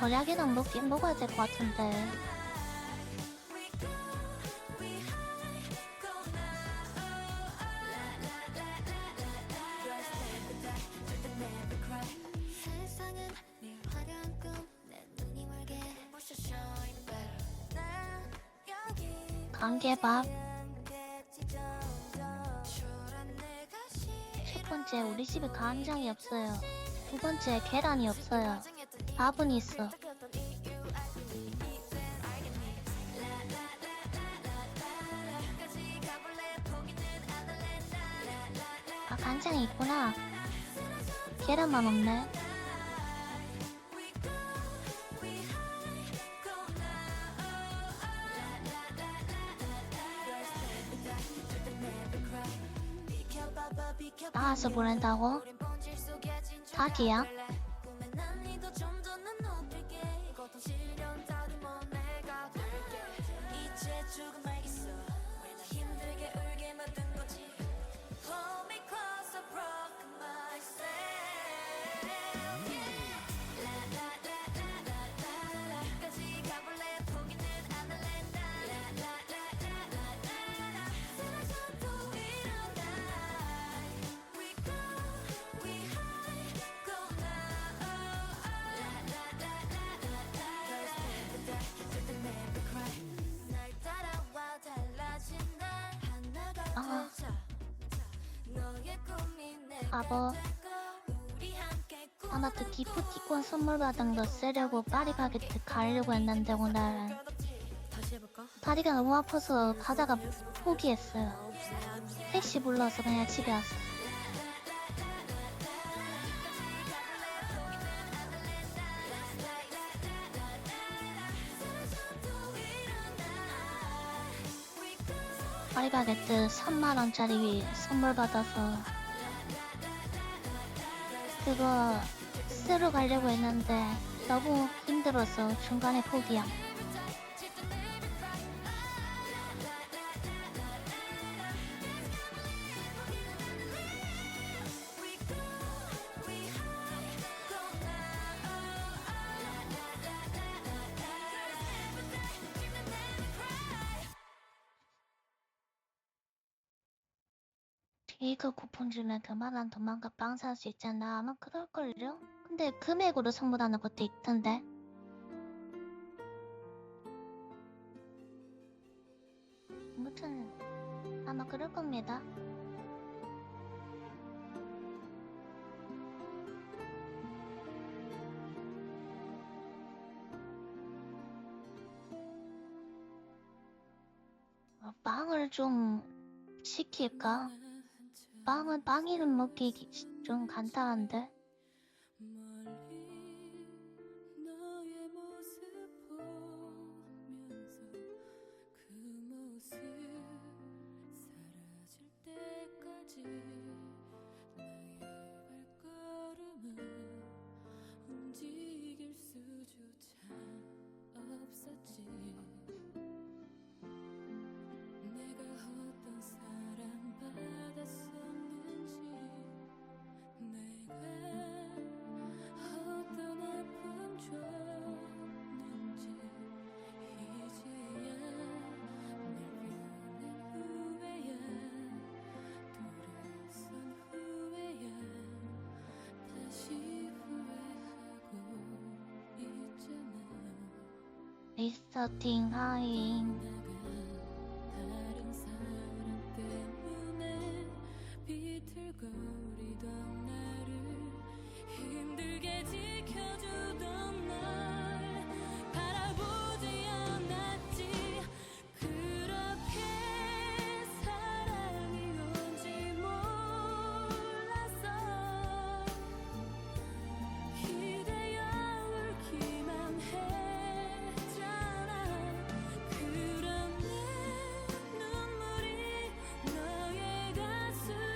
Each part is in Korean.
절약이랑 먹긴 먹어야 될 것 같은데. 세상은 네 화려한 꿈내 눈이 멀게 부셔 shine better 난 여기 관계밥. 겠지 점점 초란 내가 첫 번째, 우리 집에 간장이 없어요. 두 번째, 계란이 없어요. 밥은 있어. 아, 간장이 있구나. 계란만 없네. 나와서 보낸다고? 자기야? 꿈 아마도 기프티콘 선물 받은 거 쓰려고 파리바게트 가려고 했는데 오늘은? 다리가 너무 아파서 가다가 포기했어요. 택시 불러서 그냥 집에 왔어. 파리바게트 3만원짜리 선물 받아서 그거 쓰러 가려고 했는데 너무 힘들어서 중간에 포기함. 이거 쿠폰 주면 그만한 도망가 빵 살 수 있잖아. 아마 그럴걸요? 근데 금액으로 선물하는 것도 있던데. 아무튼 아마 그럴 겁니다. 어, 빵을 좀 시킬까? 빵은 빵 이름 먹기 좀 간단한데. 리스터팅 하잉. 다른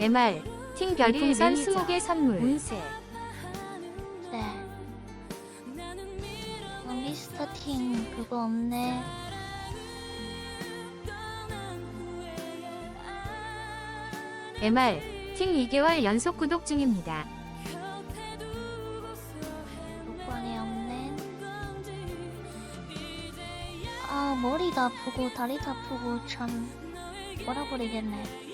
MR 팀 별풍선 매니저. 20개 선물 운세 네. 어, 리스터팅 그거 없네. MR 팀 2개월 연속 구독 중입니다. 요건이 없네. 머리도 아프고 다리도 아프고 참 몰아버리겠네.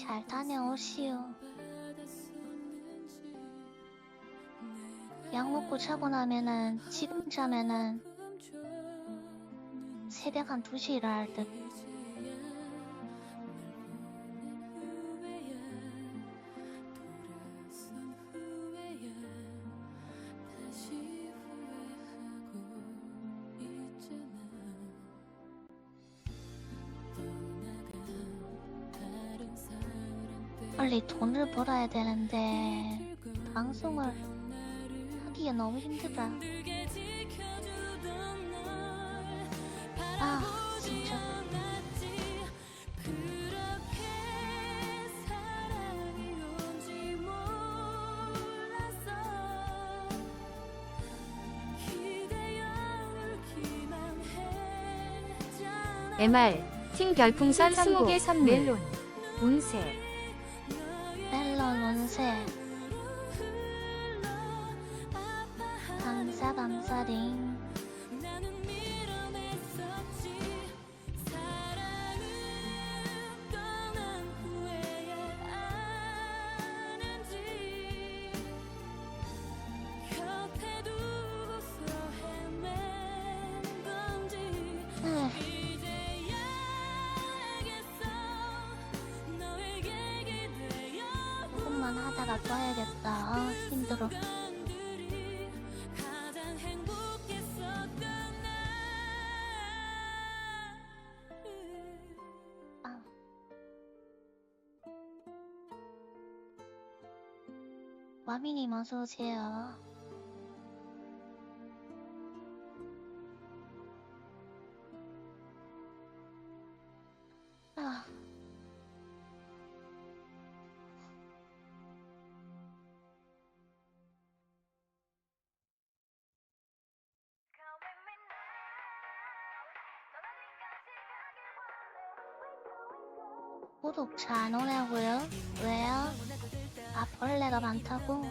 잘 다녀오시오. 약 먹고 자고 나면은 지금 자면은 새벽 한 2시 일어날 듯. 빨리 돈을 벌어야 되는데 방송을 하기가 너무 힘들다. 아 진짜. MR 팀 별풍선 20개 선물. 멜론 운세 멜론 운세 감사 감사링 놔야겠다. 아, 힘들어. 아. 와미님 어서 오세요. 아. 구독자 안 오냐고요? 왜요? 아 벌레가 많다고?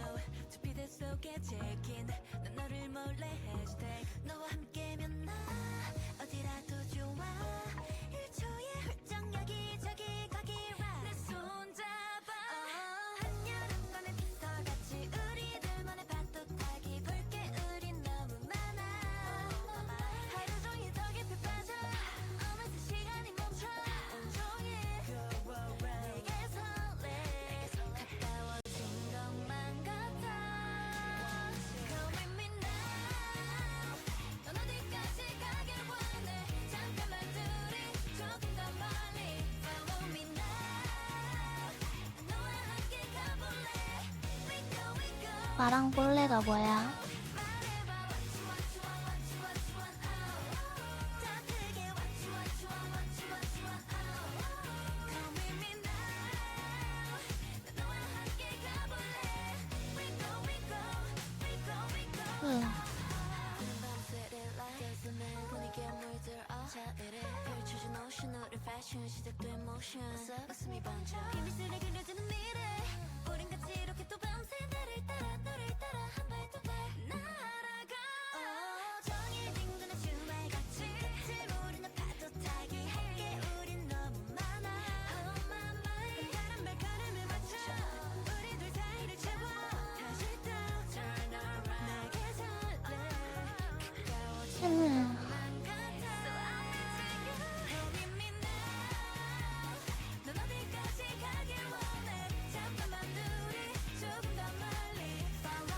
마랑 벌레가 뭐야? 말 패션 시작된 모션 웃음이 번져. 비밀스레 그려지는 미래. 우린 같이 이렇게 또 밤새 나를 따라 너를 따라 한발두발 날아가. 종일 뒹구는 주말같이. 지무리는 파도 타기 할게. 우린 너무 많아. Oh my 발걸음을 맞춰. 우리 둘 사이를 채워. 다시 또 turn around 나게 설레. 가까워진 음,